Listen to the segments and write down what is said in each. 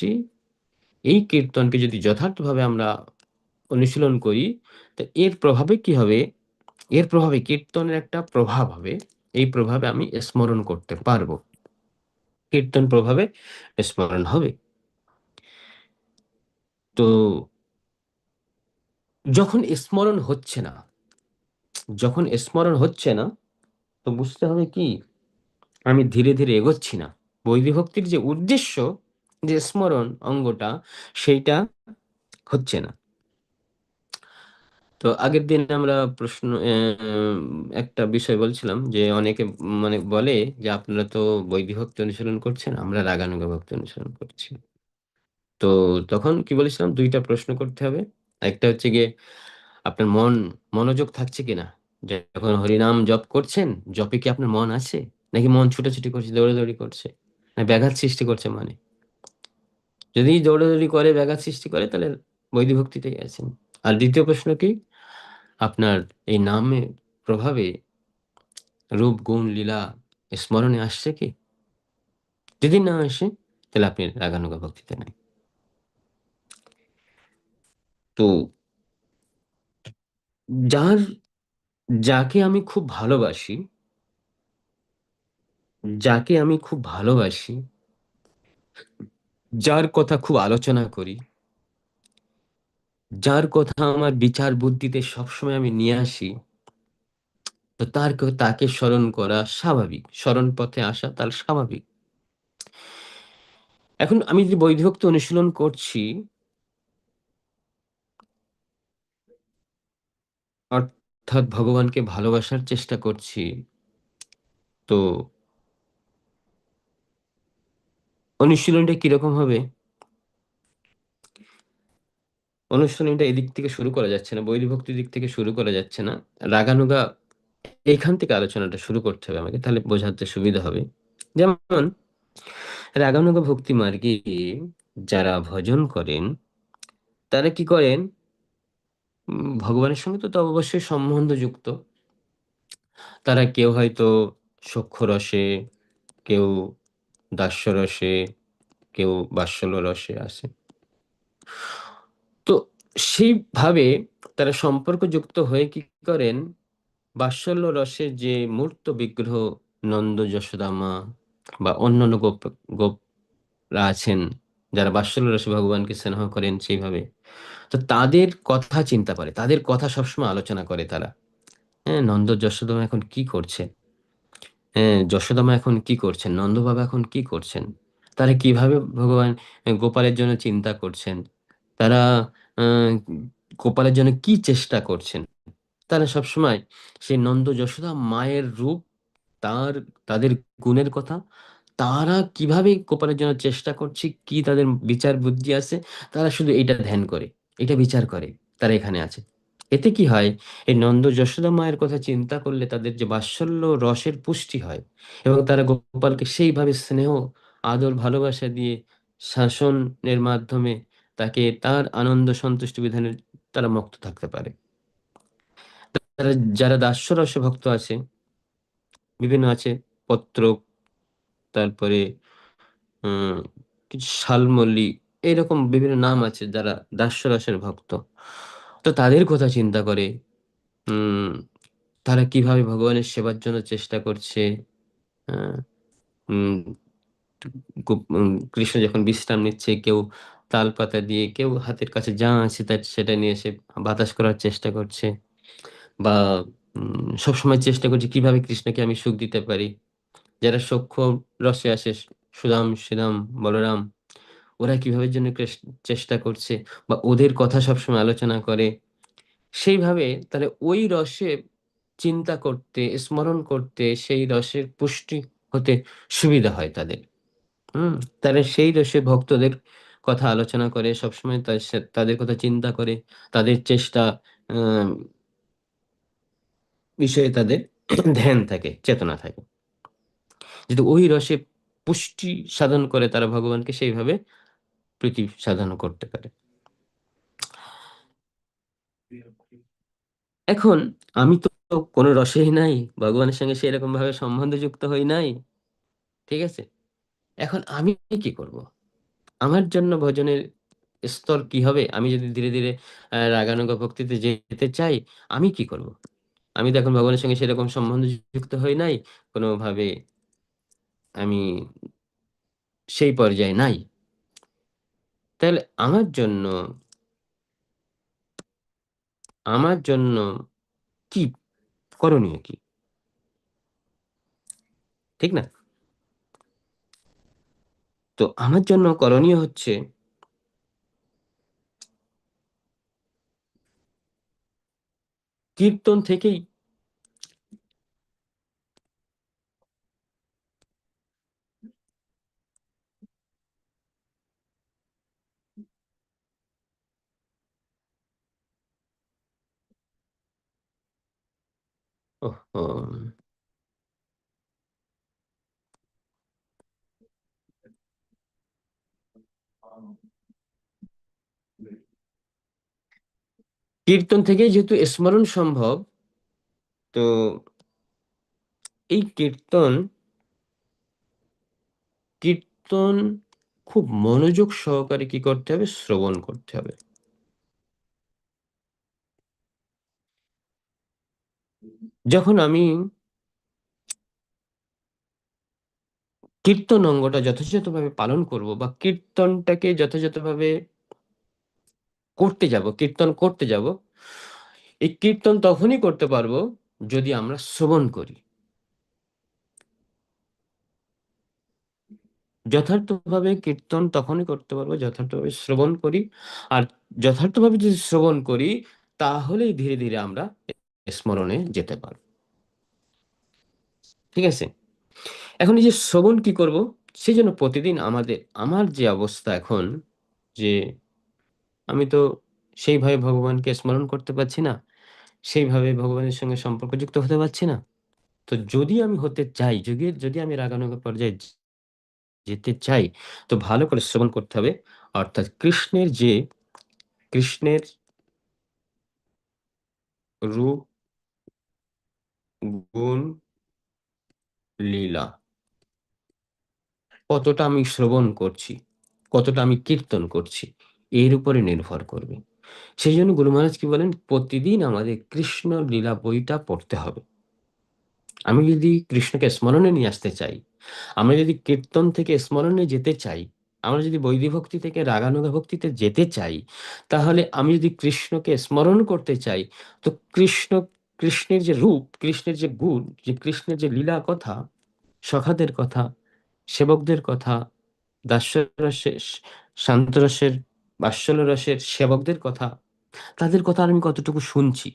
করছি। এই কীর্তনকে যদি যথার্থভাবে আমরা অনুশীলন করি, তো এর প্রভাবে কি হবে? এর প্রভাবে কীর্তনের একটা প্রভাব হবে। এই প্রভাবে আমি স্মরণ করতে পারব। কীর্তন প্রভাবে স্মরণ হবে। তো যখন স্মরণ হচ্ছে না, যখন স্মরণ হচ্ছে না, তো বুঝতে হবে কি? আমি ধীরে ধীরে এগোচ্ছি না। বৈবিভক্তির যে উদ্দেশ্য যে স্মরণ অঙ্গটা সেইটা হচ্ছে না। তো আগের দিন আমরা প্রশ্ন একটা বিষয় বলছিলাম যে অনেকে মানে বলে যে আপনারা তো বৈবিভক্তি অনুসরণ করছেন, আমরা রাগানুগা ভক্তি অনুসরণ করছি। তো তখন কি বলেছিলাম? দুইটা প্রশ্ন করতে হবে। একটা হচ্ছে গিয়ে আপনার মন, মনোযোগ থাকছে কিনা? যখন হরিনাম জপ করছেন, জপে কি আপনার মন আছে? নাকি মন ছুটাছুটি করছে, দৌড়াদৌড়ি করছে? না ব্যাঘাত সৃষ্টি করছে মানে? যদি দৌড়াদৌড়ি করে, ব্যাঘাত সৃষ্টি করে, তাহলে বৈধি ভক্তিতেই আছেন আর দ্বিতীয় প্রশ্ন কি? আপনার এই নামে প্রভাবে রূপ, গুণ, লীলা স্মরণে আসছে কি? যদি না আসে, তাহলে আপনি রাগানুগা ভক্তিতে নাই। তো যার, যাকে আমি খুব ভালোবাসি, যাকে আমি খুব ভালোবাসি যার কথা খুব আলোচনা করি, যার কথা আমার বিচার বুদ্ধিতে সবসময় আমি নিয়ে আসি, তো তার তাকে স্মরণ করা স্বাভাবিক, স্মরণ পথে আসা তার স্বাভাবিক। এখন আমি যে বৈধভক্ত অনুশীলন করছি, অর্থাৎ ভগবানকে ভালোবাসার চেষ্টা করছি, তো অনুশীলনটা কীরকম হবে? অনুশীলনটা এদিক থেকে শুরু করা যাচ্ছে না বৈধভক্তির দিক থেকে শুরু করা যাচ্ছে না। রাগানুগা, এখান থেকে আলোচনাটা শুরু করতে হবে আমাকে, তাহলে বোঝাতে সুবিধা হবে। যেমন, রাগানুগা ভক্তি মার্গে যারা ভজন করেন, তারা কি করেন? ভগবানের সঙ্গে তো অবশ্যই সম্বন্ধ যুক্ত তারা কেউ হয়তো সক্ষ রসে কেউ দাস্য রসে কেউ বাৎসল্য রসে আসে তো সেইভাবে তারা সম্পর্কযুক্ত হয়ে কি করেন? বাৎসল্য রসে যে মূর্ত বিগ্রহ নন্দ যশোদামা বা অন্যান্য গোপ গোপরা আছেন, যারা বাৎসল্য রসে ভগবানকে স্নেহ করেন সেইভাবে, তো তাদের কথা চিন্তা করে, তাদের কথা সবসময় আলোচনা করে তারা। হ্যাঁ নন্দ যশোদামা এখন কি করছে হ্যাঁ যশোদামা এখন কি করছেন? নন্দ বাবা এখন কি করছেন? তারা কীভাবে ভগবান গোপালের জন্য চিন্তা করছেন? তারা গোপালের জন্য কি চেষ্টা করছেন? তারা সবসময় সেই নন্দ যশোদা মায়ের রূপ, তার, তাদের গুণের কথা, তারা কীভাবে গোপালের জন্য চেষ্টা করছে, কি তাদের বিচার বুদ্ধি আছে, তারা শুধু এটা ধ্যান করে এটা বিচার করে, তারা এখানে আছে। এতে কি হয়? এই নন্দ যশোদা মায়ের কথা চিন্তা করলে তাদের যে বাৎসল্য রসের পুষ্টি হয় এবং তারা গোপালকে সেইভাবে স্নেহ, আদর, ভালোবাসা দিয়ে শাসনের মাধ্যমে তাকে তার আনন্দ সন্তুষ্টি বিধানের তারা মুক্ত থাকতে পারে। তারা যারা দাস্য রস ভক্ত আছে, বিভিন্ন আছে পত্র তারপরে কিছু শালমল্লী এইরকম বিভিন্ন নাম আছে যারা দাস্য রসের ভক্ত। তো তাদের কথা চিন্তা করে। তারা কীভাবে ভগবানের সেবার জন্য চেষ্টা করছে? কৃষ্ণ যখন বিশ্রাম নিচ্ছে, কেউ তাল পাতা দিয়ে, কেউ হাতের কাছে যা আছে তার, সেটা নিয়ে এসে বাতাস করার চেষ্টা করছে। বা সবসময় চেষ্টা করছে কীভাবে কৃষ্ণকে আমি সুখ দিতে পারি? যারা সক্ষ রসে আসে, সুদাম শ্রীরাম বলরাম ওরা কীভাবে জন্য চেষ্টা করছে বা ওদের কথা সবসময় আলোচনা করে, সেইভাবে তাহলে ওই রসে চিন্তা করতে, স্মরণ করতে সেই রসের পুষ্টি হতে সুবিধা হয় তাদের। হম তারা সেই রসে ভক্তদের কথা আলোচনা করে, সবসময় তাদের কথা চিন্তা করে, তাদের চেষ্টা বিষয়ে তাদের ধ্যান থাকে, চেতনা থাকে। যদি ওই রসে পুষ্টি সাধন করে তারা ভগবানকে সেইভাবে প্রীতি সাধন করতে পারে এখন আমি তো কোনো রসেই নাই ভগবানের সঙ্গে সেরকম ভাবে সম্বন্ধ যুক্ত হই নাই ঠিক আছে এখন আমি কি করব আমার জন্য ভজনের স্তর কি হবে? আমি যদি ধীরে, ধীরে রাগানুগা ভক্তিতে যেতে চাই, আমি কি করব? আমি তো এখন ভগবানের সঙ্গে সেরকম সম্বন্ধ যুক্ত হই নাই। কোনোভাবে আমি সেই পর্যায়ে নাই। তাহলে আমার জন্য আমার জন্য কি করণীয় কি? ঠিক না? তো আমার জন্য করণীয় হচ্ছে, কীর্তন থেকেই কীর্তন থেকেই যেহেতু স্মরণ সম্ভব, তো এই কীর্তন কীর্তন খুব মনোযোগ সহকারে কি করতে হবে? শ্রবণ করতে হবে। যখন আমি কীর্তন অঙ্গটা যথাযথভাবে পালন করব বা কীর্তনটাকে যথাযথভাবে করতে যাব, কীর্তন করতে যাব, এই কীর্তন তখনই করতে পারব যদি আমরা শ্রবণ করি। যথার্থভাবে কীর্তন তখনই করতে পারব যথার্থভাবে শ্রবণ করি। আর যথার্থভাবে যদি শ্রবণ করি তাহলেই ধীরে, ধীরে আমরা স্মরণে যেতে পারব। ঠিক আছে? এখন এই যে শ্রবণ কি করব? সেই জন্য প্রতিদিন আমাদের আমার যে অবস্থা এখন যে আমি তো সেইভাবে ভগবানকে স্মরণ করতে পারছি না। সেইভাবে ভগবানের সঙ্গে সম্পর্কযুক্ত হতে পারছি না। তো যদি আমি হতে চাই, যদি যদি আমি রাগানুগা পর্যায়ে যেতে চাই, তো ভালো করে শ্রবণ করতে হবে। অর্থাৎ কৃষ্ণের যে কৃষ্ণের রূপ গুণ লীলা কতটা আমি শ্রবণ করছি, কতটা আমি কীর্তন করছি, এর উপরে নির্ভর করবে। সেইজন্য গুরু মহারাজ কি বলেন? প্রতিদিন আমাদের কৃষ্ণ লীলা বইটা পড়তে হবে। আমি যদি কৃষ্ণকে স্মরণে নিয়ে আসতে চাই, আমরা যদি কীর্তন থেকে স্মরণে যেতে চাই, আমরা যদি বৈদী ভক্তি থেকে রাগানুগা ভক্তিতে যেতে চাই, তাহলে আমি যদি কৃষ্ণকে স্মরণ করতে চাই, তো কৃষ্ণ কৃষ্ণের যে রূপ, কৃষ্ণের যে গুণ, যে কৃষ্ণের যে লীলা কথা, সখাদের কথা, সেবকদের কথা, দাস্যরসের শান্তরসের, বাৎসল্য সেবকদের কথা, তাদের কথা আমি কতটুকু শুনছি,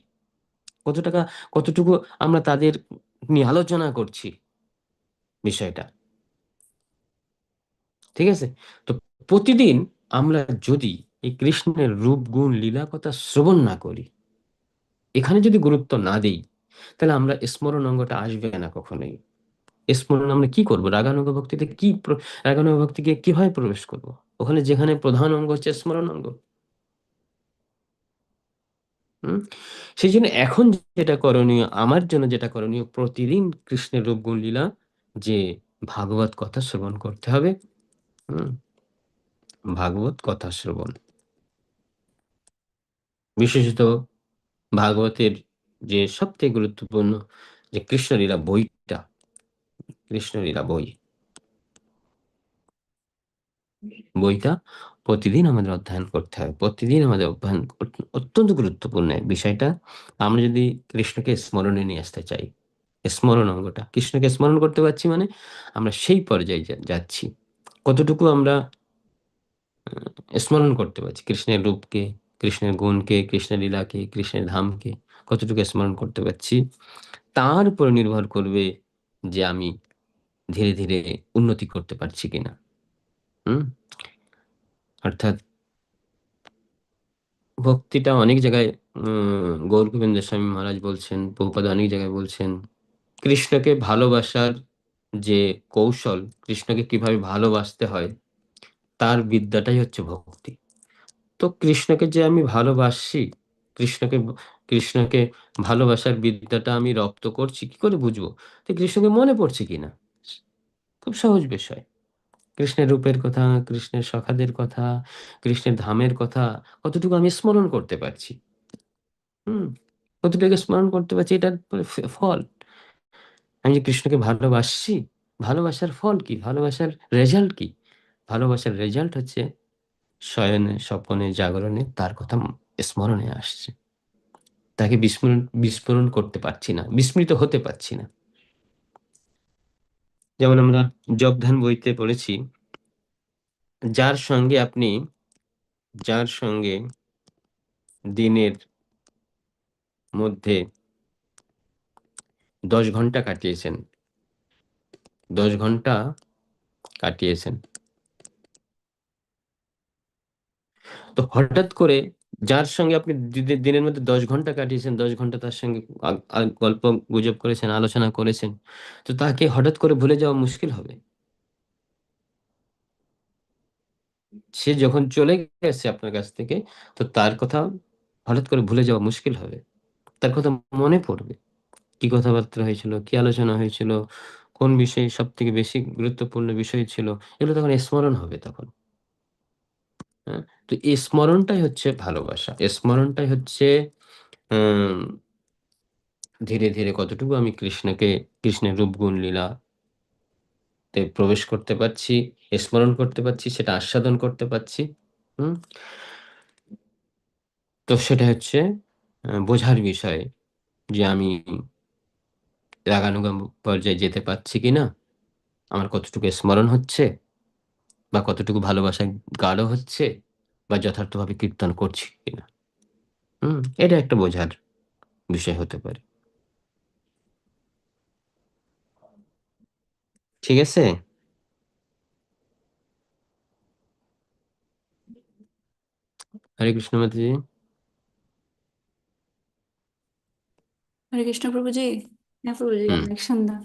কত টাকা কতটুকু আমরা তাদের নিয়ে আলোচনা করছি বিষয়টা। ঠিক আছে? তো প্রতিদিন আমরা যদি এই কৃষ্ণের রূপ, গুণ, লীলা কথা শ্রবণ না করি, এখানে যদি গুরুত্ব না দিই তাহলে আমরা স্মরণ অঙ্গটা আসবে না কখনোই। স্মরণ আমরা কি করব? রাগানুগা ভক্তিতে কি রাগানুগা ভক্তিকে কীভাবে প্রবেশ করব? ওখানে যেখানে প্রধান অঙ্গ হচ্ছে স্মরণ অঙ্গ। সেই জন্য এখন যেটা করণীয়, আমার জন্য যেটা করণীয় প্রতিদিন কৃষ্ণের রূপ, গুণ, লীলা যে ভাগবত কথা শ্রবণ করতে হবে। ভাগবত কথা শ্রবণ। বিশেষত ভাগবতের যে সবথেকে গুরুত্বপূর্ণ যে কৃষ্ণলীলা বইটা, কৃষ্ণলীলা বই। বইটা প্রতিদিন আমাদের অধ্যয়ন করতে হবে। প্রতিদিন আমাদের অধ্যয়ন অত্যন্ত গুরুত্বপূর্ণ বিষয়টা। আমরা যদি কৃষ্ণকে স্মরণে নিয়ে আসতে চাই, স্মরণ অঙ্গটা। কৃষ্ণকে স্মরণ করতে পারছি মানে আমরা সেই পর্যায়ে যাচ্ছি। কতটুকু আমরা স্মরণ করতে পারছি কৃষ্ণের রূপকে, কৃষ্ণের গুণকে, কৃষ্ণের লীলাকে, কৃষ্ণের ধামকে কতটুকু স্মরণ করতে পারছি, তার উপরে নির্ভর করবে যে আমি ধীরে, ধীরে উন্নতি করতে পারছি কিনা। হুম? অর্থাৎ ভক্তিটা অনেক জায়গায় গৌর গোবিন্দ স্বামী মহারাজ বলছেন, প্রভুপাদ অনেক জায়গায় বলছেন। কৃষ্ণকে ভালোবাসার যে কৌশল, কৃষ্ণকে কীভাবে ভালোবাসতে হয়, তার বিদ্যাটাই হচ্ছে ভক্তি। তো কৃষ্ণকে যে আমি ভালোবাসছি, কৃষ্ণকে কৃষ্ণকে ভালোবাসার বিদ্যাটা আমি রপ্ত করছি, কি করে বুঝব? তো কৃষ্ণকে মনে পড়ছে কিনা? খুব সহজ বিষয়। কৃষ্ণের রূপের কথা কৃষ্ণের সখাদের কথা কৃষ্ণের ধামের কথা কতটুকু আমি স্মরণ করতে পারছি হুম কতটুকু স্মরণ করতে পারছি এটার ফল আমি যে কৃষ্ণকে ভালোবাসছি ভালোবাসার ফল কি ভালোবাসার রেজাল্ট কি ভালোবাসার রেজাল্ট হচ্ছে শয়নে স্বপনে জাগরণে তার কথা স্মরণে আসছে। তাকে বিস্মরণ বিস্মরণ করতে পারছি না, বিস্মৃত হতে পারছি না। যেমন আমরা জগধান বইতে পড়েছি, যার সঙ্গে আপনি, যার সঙ্গে দিনের মধ্যে দশ ঘণ্টা কাটিয়েছেন, দশ ঘণ্টা কাটিয়েছেন। তো হঠাৎ করে যার সঙ্গে আপনি দিনে- দিনের মধ্যে দশ ঘণ্টা কাটিয়েছেন, দশ ঘণ্টা তার সঙ্গে গল্প গুজব করেছেন, আলোচনা করেছেন, তো তাকে হঠাৎ করে ভুলে যাওয়া মুশকিল হবে? সে যখন চলে গেছে আপনার কাছ থেকে, তো তার কথা হঠাৎ করে ভুলে যাওয়া মুশকিল হবে? তার কথা মনে পড়বে? কি কথাবার্তা হয়েছিল? কি আলোচনা হয়েছিল? কোন বিষয়ে সব থেকে বেশি গুরুত্বপূর্ণ বিষয় ছিল? এগুলো তখন স্মরণ হবে তখন। হ্যাঁ? তো এই স্মরণটাই হচ্ছে ভালোবাসা। এই স্মরণটাই হচ্ছে ধীরে ধীরে কতটুকু আমি কৃষ্ণকে, কৃষ্ণের রূপগুণ লীলা প্রবেশ করতে পারছি স্মরণ করতে পারছি, সেটা আস্বাদন করতে পারছি, হুম? তো সেটা হচ্ছে বোঝার বিষয় যে আমি রাগানুগাম পর্যায়ে যেতে পারছি কিনা, আমার কতটুকু স্মরণ হচ্ছে বা কতটুকু ভালোবাসা গাঢ় হচ্ছে বা যথার্থভাবে কীর্তন করছি কিনা। হুম এটা একটা বোঝার বিষয় হতে পারে। ঠিক আছে? হরে কৃষ্ণ মাতাজি। হরে কৃষ্ণ প্রভুজি। হ্যাঁ প্রভুজি অনেক সুন্দর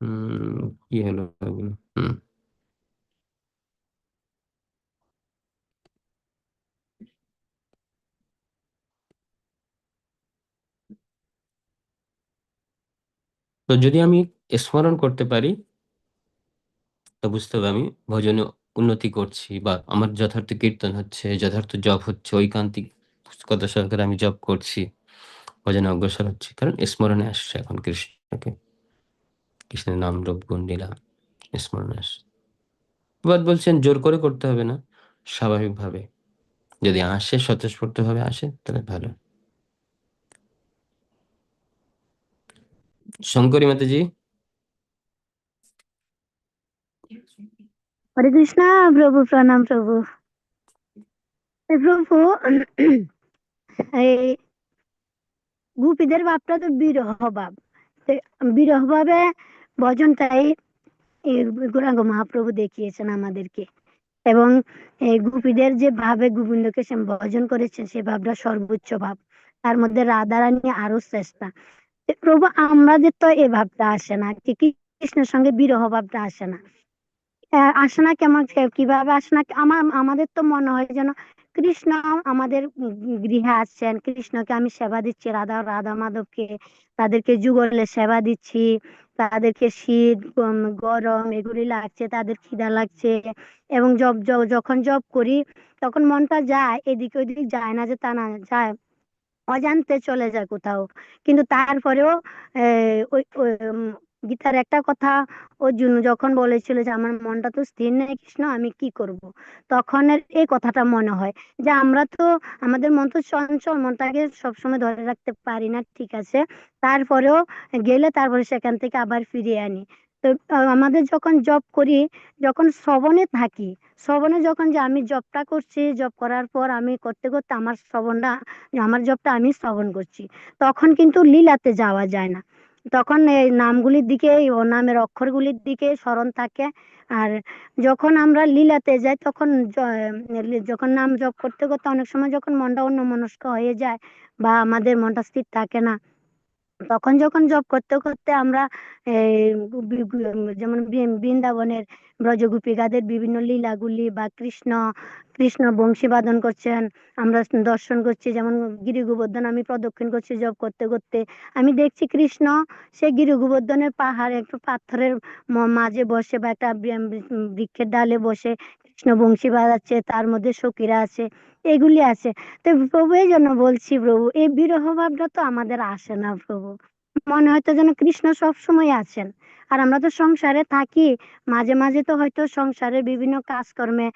হুম কি হলো এগুলো? হুম তো যদি আমি স্মরণ করতে পারি, তো বুঝতে হবে আমি ভজনে উন্নতি করছি বা আমার যথার্থ কীর্তন হচ্ছে, যথার্থ জপ হচ্ছে, ঐকান্তিক কথা সহকারে আমি জপ করছি, ভজনে অগ্রসর হচ্ছে। কারণ স্মরণে আসছে এখন কৃষ্ণকে। কৃষ্ণের নাম রূপ গুণ লীলা স্মরণে আসছে বাদ বলছেন, জোর করে করতে হবে না, স্বাভাবিকভাবে। যদি আসে স্বতঃস্ফূর্ত ভাবে আসে, তাহলে ভালো। শঙ্করী মাতাজি? হরে কৃষ্ণ, প্রভু, প্রণাম, প্রভু। প্রভু, এই গোপীদের ভাবটা তো বিরহ তো বিরহ ভাবে ভজনটাই এই গৌরাঙ্গ মহাপ্রভু দেখিয়েছেন আমাদেরকে। এবং গোপীদের যে ভাবে গোবিন্দকে সে ভজন করেছেন, সে ভাবটা সর্বোচ্চ ভাব। তার মধ্যে রাধারানী আরও শ্রেষ্ঠা। প্রভু, আমাদের তো এই ভাবটা আসে না কৃষ্ণের সঙ্গে বিরহ ভাবটা আসে না। আসে না কেমন, কীভাবে আসে না? আমার আমাদের তো মনে হয় যেন কৃষ্ণ আমাদের গৃহে আসছেন। কৃষ্ণকে আমি সেবা দিচ্ছি, রাধা রাধা মাধবকে। তাদেরকে যুগলে সেবা দিচ্ছি। তাদেরকে শীত গরম এগুলি লাগছে, তাদের খিদা লাগছে। এবং জব যখন জব করি, তখন মনটা যায়, এদিকে ওইদিকে যায় না যে তা না, যায়। অজান্তে চলে যায় কোথাও। কিন্তু তারপরেও ওই গীতার একটা কথা অর্জুন যখন বলেছিল যে, আমার মনটা তো স্থির নেই কৃষ্ণ, আমি কি করব? তখন এই কথাটা মনে হয় যে, আমরা তো, আমাদের মন তো চঞ্চল, মনটাকে সবসময় ধরে রাখতে পারি না, ঠিক আছে? তারপরেও গেলে তারপরে সেখান থেকে আবার ফিরিয়ে আনি। তো আমাদের যখন জব করি, যখন শ্রবণে থাকি, শ্রবণে যখন যে, আমি জবটা করছি জব করার পর আমি করতে করতে আমার শ্রবণটা, আমার জবটা আমি শ্রবণ করছি, তখন কিন্তু লীলাতে যাওয়া যায় না। তখন এই নামগুলির দিকে ও নামের অক্ষরগুলির দিকে স্মরণ থাকে। আর যখন আমরা লীলাতে যাই, তখন যখন নাম জপ করতে করতে অনেক সময় যখন মনটা অন্যমনস্ক হয়ে যায় বা আমাদের মনটা স্থির থাকে না তখন যখন জব করতে করতে আমরা যেমন বৃন্দাবনের ব্রজগোপিকাদের বিভিন্ন লীলাগুলি বা কৃষ্ণ কৃষ্ণ বংশী বাদন করছেন, আমরা দর্শন করছি, যেমন গিরি গোবর্ধন আমি প্রদক্ষিণ করছি জব করতে করতে। আমি দেখছি কৃষ্ণ, সে গিরি গোবর্ধনের পাহাড়ে একটু পাথরের মাঝে বসে বা একটা বৃক্ষের ডালে বসে কৃষ্ণ বংশী বাজাচ্ছে তার মধ্যে সখীরা আছে। এগুলি আছে। তো প্রভু, এই জন্য বলছি প্রভু, এই বিরহ ভাবটা তো আমাদের আসে না প্রভু। মনে হয়তো যেন কৃষ্ণ সব সময় আছেন। আর আমরা তো সংসারে থাকি। মাঝে মাঝে তো হয়তো সংসারের বিভিন্ন কাজকর্মে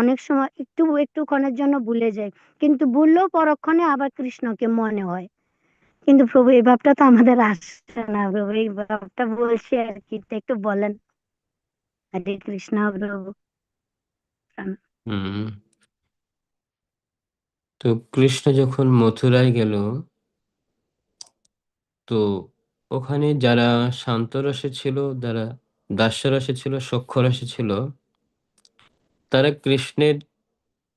অনেক সময় একটু একটুক্ষণের জন্য ভুলে যাই। কিন্তু ভুললেও পরক্ষণে আবার কৃষ্ণকে মনে হয়। কিন্তু প্রভু, এই ভাবটা তো আমাদের আসে না প্রভু। এই ভাবটা বলছি আর কি একটু বলেন। হরে কৃষ্ণ প্রভু। তো কৃষ্ণ যখন মথুরায় গেল, তো ওখানে যারা শান্ত রসে ছিল, যারা দাস্য রসে ছিল সখ্য রসে ছিল, তারা কৃষ্ণের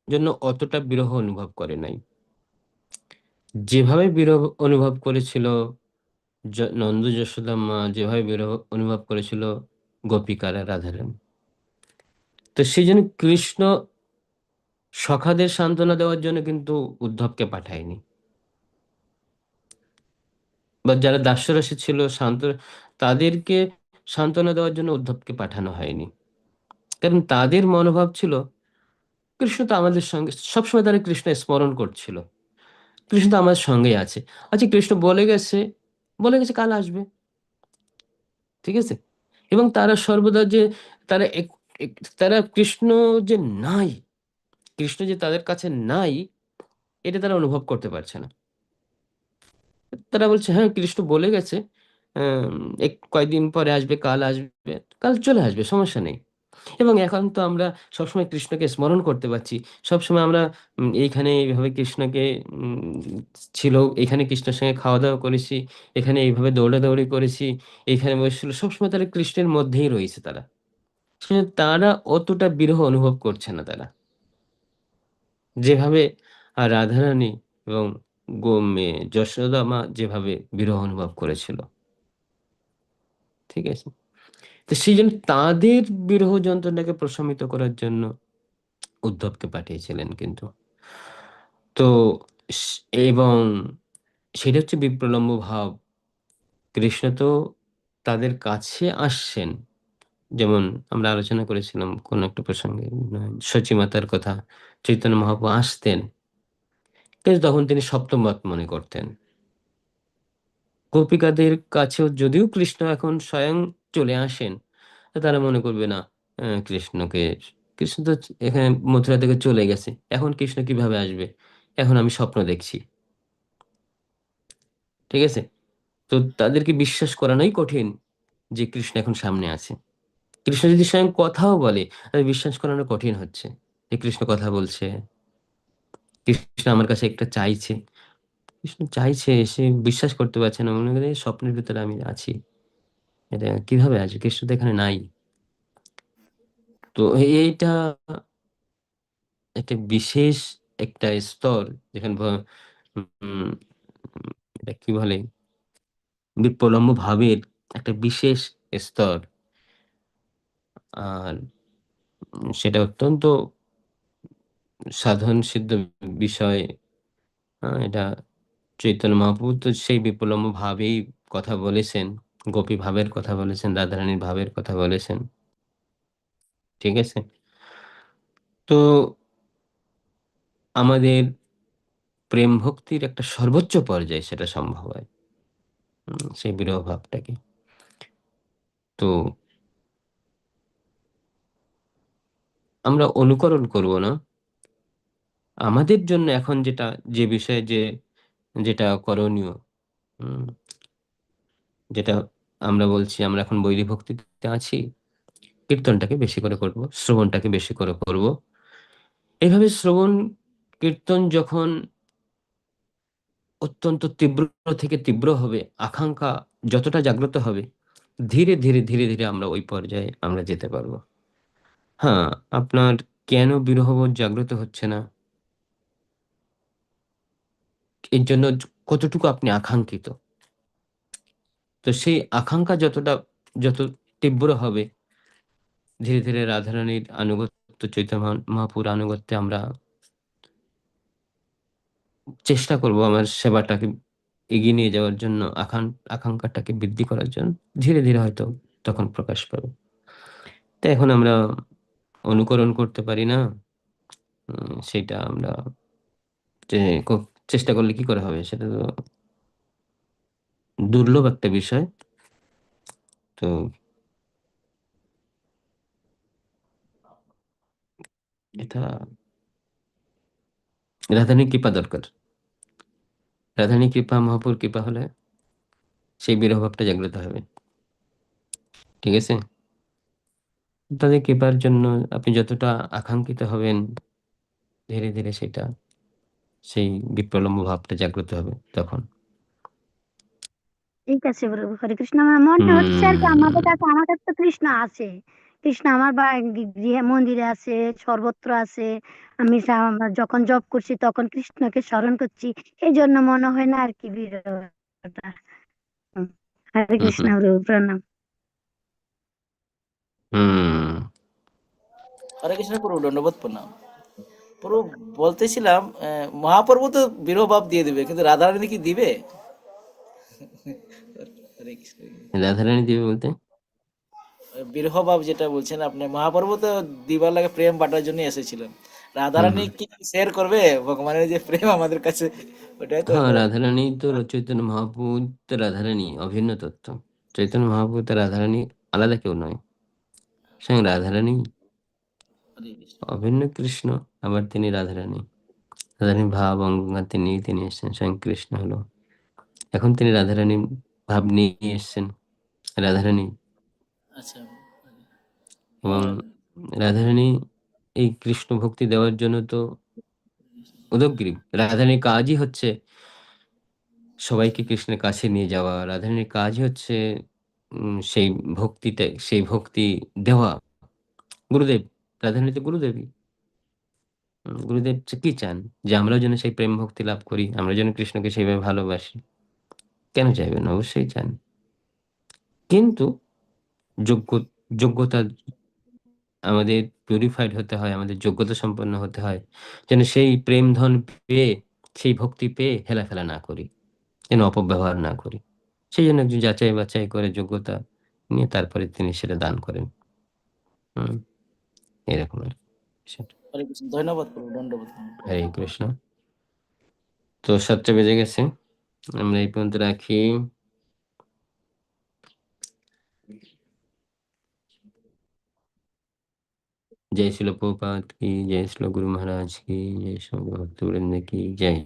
জন্য অতটা বিরহ অনুভব করে নাই। যেভাবে বিরহ অনুভব করেছিল নন্দ যশোদা মা, যেভাবে বিরহ অনুভব করেছিল গোপিকারা রাধারানী। তো সেই জন্য কৃষ্ণ সখাদের সান্ত্বনা দেওয়ার জন্য কিন্তু উদ্ধবকে পাঠায়নি। বা যারা দাস্যরাশি ছিল শান্ত তাদেরকে সান্ত্বনা দেওয়ার জন্য উদ্ধবকে পাঠানো হয়নি। কারণ তাদের মনোভাব ছিল, কৃষ্ণ তো আমাদের সঙ্গে, সবসময় তারা কৃষ্ণ স্মরণ করছিল। কৃষ্ণ তো আমাদের সঙ্গেই আছে। আচ্ছা কৃষ্ণ বলে গেছে বলে গেছে কাল আসবে। ঠিক আছে? এবং তারা সর্বদা যে, তারা তারা কৃষ্ণ যে নাই কৃষ্ণ যে তাদের কাছে নাই, এটা তারা অনুভব করতে পারছে না। তারা বলছে হ্যাঁ কৃষ্ণ বলে গেছে এক কয়েকদিন পরে আসবে, কাল আসবে, কাল চলে আসবে, সমস্যা নেই। এবং এখন তো আমরা সবসময় কৃষ্ণকে স্মরণ করতে পারছি। সবসময় আমরা এইখানে এইভাবে কৃষ্ণকে ছিল, এখানে কৃষ্ণের সঙ্গে খাওয়া দাওয়া করেছি, এখানে এইভাবে দৌড়াদৌড়ি করেছি, এখানে বসেছিল, সবসময় তারা কৃষ্ণের মধ্যেই রয়েছে তারা। তারা অতটা বিরহ অনুভব করছে না তারা। যেভাবে রাধারানী এবং যশোদা মা যেভাবে বিরহ অনুভব করেছিল। ঠিক আছে? তো সেই জন্য তাদের বিরহ যন্ত্রণাকে প্রশমিত করার জন্য উদ্ধবকে পাঠিয়েছিলেন কিন্তু। তো এবং সেটা হচ্ছে বিপ্রলম্ব ভাব। কৃষ্ণ তো তাদের কাছে আসছেন। যেমন আমরা আলোচনা করেছিলাম কোন একটা প্রসঙ্গে সচিমাতার কথা, চৈতন্য মহাপ্রভু আসতেন। কিন্তু তখন তিনি সপ্তমত মনে করতেন। গোপিকাদের কাছেও যদিও কৃষ্ণ এখন স্বয়ং চলে আসেন, তারা মনে করবে, না কৃষ্ণকে, কৃষ্ণ তো এখানে মথুরা থেকে চলে গেছে, এখন কৃষ্ণ কীভাবে আসবে? এখন আমি স্বপ্ন দেখছি। ঠিক আছে? তো তাদেরকে বিশ্বাস করানোই কঠিন যে কৃষ্ণ এখন সামনে আছে। কৃষ্ণ যদি স্বয়ং কথাও বলে তাদের বিশ্বাস করানো কঠিন হচ্ছে। যে কৃষ্ণ কথা বলছে, কৃষ্ণ আমার কাছে একটা চাইছে। কৃষ্ণ চাইছে, সে বিশ্বাস করতে পারছে না। মনে করে স্বপ্নের ভিতরে আমি আছি। এটা কীভাবে আছে কৃষ্ণ তো এখানে নাই। তো এইটা একটা বিশেষ একটা স্তর যেখানে কি বলে? বিপ্লম্ব ভাবের একটা বিশেষ স্তর। আর সেটা অত্যন্ত সাধন সিদ্ধ বিষয়। এটা চৈতন্য মহাপ্রভু তো সেই বিপ্লম্ব ভাবেই কথা বলেছেন, গোপী ভাবের কথা বলেছেন, রাধারানীর ভাবের কথা বলেছেন। ঠিক আছে? তো আমাদের প্রেম ভক্তির একটা সর্বোচ্চ পর্যায়ে সেটা সম্ভব হয় সেই বিরহ ভাবটাকে। তো আমরা অনুকরণ করব না। আমাদের জন্য এখন যেটা, যে বিষয়ে যে, যেটা করণীয় যেটা আমরা বলছি, আমরা এখন বৈরী ভক্তিতে আছি, কীর্তনটাকে বেশি করে করব, শ্রবণটাকে বেশি করে করব। এইভাবে শ্রবণ, কীর্তন যখন অত্যন্ত তীব্র থেকে তীব্র হবে, আকাঙ্ক্ষা যতটা জাগ্রত হবে, ধীরে ধীরে ধীরে ধীরে আমরা ওই পর্যায়ে আমরা যেতে পারব। হ্যাঁ আপনার কেন বিরহবোধ জাগ্রত হচ্ছে না? এর জন্য কতটুকু আপনি আকাঙ্ক্ষিত? তো সেই আকাঙ্ক্ষা যতটা, যত তীব্র হবে, ধীরে ধীরে রাধারানীর আনুগত্য চৈতন্য মহাপুর আনুগত্যে আমরা চেষ্টা করব আমার সেবাটাকে এগিয়ে নিয়ে যাওয়ার জন্য আকান আকাঙ্ক্ষাটাকে বৃদ্ধি করার জন্য, ধীরে ধীরে হয়তো তখন প্রকাশ পাবে। তো এখন আমরা অনুকরণ করতে পারি না সেটা আমরা যে চেষ্টা করলে কি করে হবে সেটা তো দুর্লভ একটা বিষয়। তো এটা রাধারণী কৃপা দরকার। রাধানী কৃপা মহাপুর কৃপা হলে সেই বিরহ ভাবটা জাগ্রত হবে। ঠিক আছে? তাদের কৃপার জন্য আপনি যতটা আকাঙ্ক্ষিত হবেন ধীরে ধীরে সেটা সেই বিপ্রলম্ব ভাবটা জাগ্রত হবে তখন। ঠিক আছে প্রভু হরে কৃষ্ণ। আমার মনে হচ্ছে আর কি আমাদের কাছে আমার কাছে তো কৃষ্ণ আছে। কৃষ্ণ আমার বা গৃহে মন্দিরে আছে সর্বত্র আছে। আমি যখন জব করছি তখন কৃষ্ণকে স্মরণ করছি। এই জন্য মনে হয় না আর কি হুম। হরে কৃষ্ণ প্রভু প্রণাম। হম। হরে কৃষ্ণ প্রভু দণ্ডবোধ প্রণাম। প্রভু বলতেছিলাম মহাপ্রভু তো বিরহ ভাব দিয়ে দিবে কিন্তু রাধারানী কি দিবে? রাধারানী দিবে বলতে? বিরহ ভাব যেটা বলছেন আপনি মহাপ্রভু তো দিবার লাগে প্রেম বাটার জন্য এসেছিলেন। রাধারানী কি শেয়ার করবে? ভগবানের যে প্রেম আমাদের কাছে ওটাই তো হ্যাঁ রাধারানী তো চৈতন্য মহাপুর তো রাধারানী অভিন্ন তত্ত্ব। চৈতন্য মহাপুর রাধারানী আলাদা কেউ নয়। স্বয়ং রাধারানী? অভিন্ন কৃষ্ণ আবার তিনি রাধারানী। রাধারানী ভাব অঙ্গা তিনি তিনি এসেছেন স্বয়ং কৃষ্ণ হলো। এখন তিনি রাধারানী ভাব নিয়ে এসেছেন রাধারানী। আচ্ছা এবং রাধারানী এই কৃষ্ণ ভক্তি দেওয়ার জন্য তো উদগ্রীব। রাধারানীর কাজই হচ্ছে সবাইকে কৃষ্ণের কাছে নিয়ে যাওয়া। রাধারানীর কাজই হচ্ছে সেই ভক্তিতে, সেই ভক্তি দেওয়া। গুরুদেব, প্রাধান্য গুরুদেবী গুরুদেব কি চান? যে আমরাও যেন সেই প্রেম ভক্তি লাভ করি, আমরা যেন কৃষ্ণকে সেইভাবে ভালোবাসি। কেন চাইবেন? অবশ্যই চান। কিন্তু যোগ্য, যোগ্যতা আমাদের পিউরিফাইড হতে হয়, আমাদের যোগ্যতা সম্পন্ন হতে হয়। যেন সেই প্রেম ধন পেয়ে, সেই ভক্তি পেয়ে হেলাফেলা না করি, যেন অপব্যবহার না করি। সেই জন্য একজন যাচাই বাছাই করে যোগ্যতা নিয়ে তারপরে তিনি সেটা দান করেন হম এরকম আর কি বিষয়টা। হরে কৃষ্ণ ধন্যবাদ প্রভু দণ্ডবোধ প্রণাম। হরে কৃষ্ণ তো সাতটা বেজে গেছে আমরা এই পর্যন্ত রাখি जय श्री प्रभुपाद की जय श्री गुरु महाराज की जय श्री भक्तवृंद की जय